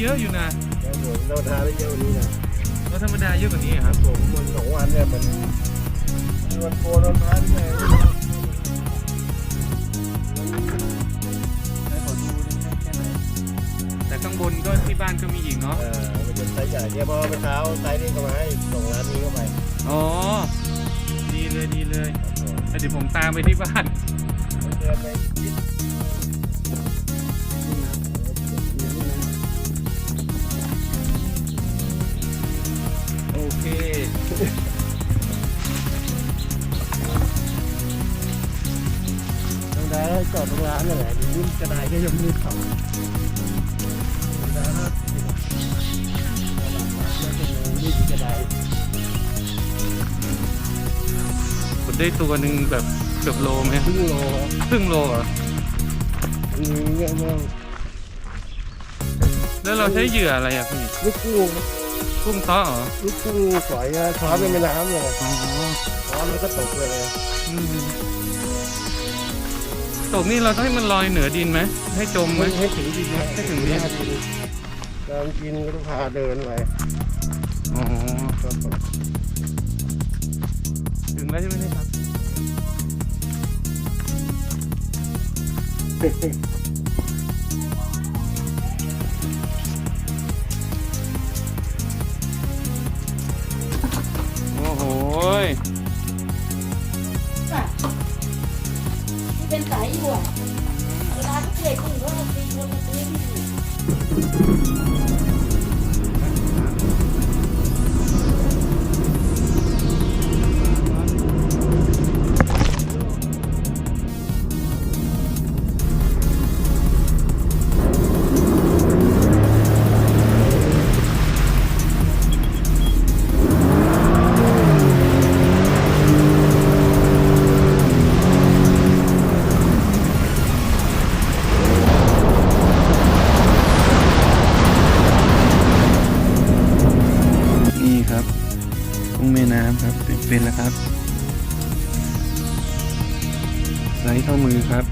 เยอะอยู่นะเราทาได้เยอะกว่านี้นะเราธรรมดาเยอะกว่านี้คครัรับบผมวันสองวันเนี่ยมันมีวันโกนเราท้ขด้ไหนแต่ข้างบนก็ที่บ้านก็มีหญิงเนาะเออมันเป็นไซส์ใหญ่เนี่ยพอเมื่อเช้าไซส์นี้เข้ามาให้ส่งร้านนี้เข้าไปอ๋อดีเลยดีเลยผเดี๋ยวผมตามไปที่บ้าน เพื่อไปคิด ธรรมดาแล้วจอดตรงร้านนั่นแหละนี่กระดาษก็ยังไม่ได้ทำธรรมดาถ้าตลาดมาแล้วก็ยังไม่มีกระดาษผมได้ตัวหนึ่งแบบเกือบโลไหมครึ่งโลครึ่งโลเหรออันนี้เนี่ยมันแล้วเราใช้เหยื่ออะไรอะพี่ลูกกุ้งกุ้งเต้อเหรอลูกกุ้งฝอยอะช้อนในแม่น้ำเลยอ๋อช้อนแล้วก็ตกเลยอืม ตกนี่เราต้องให้มันลอยเหนือดินไหมให้จมไหม ให้ถึงดินนะให้ถึงดินการกินก็ต้องพาเดินไปอ๋อก็ตกถึงแล้วใช่ไหมเนี่ยครับ โอ้โห ยที่เป็นสายอยู่อะเวลาที่เด็ เป็นแล้วครับ ไซส์เท่ามือครับ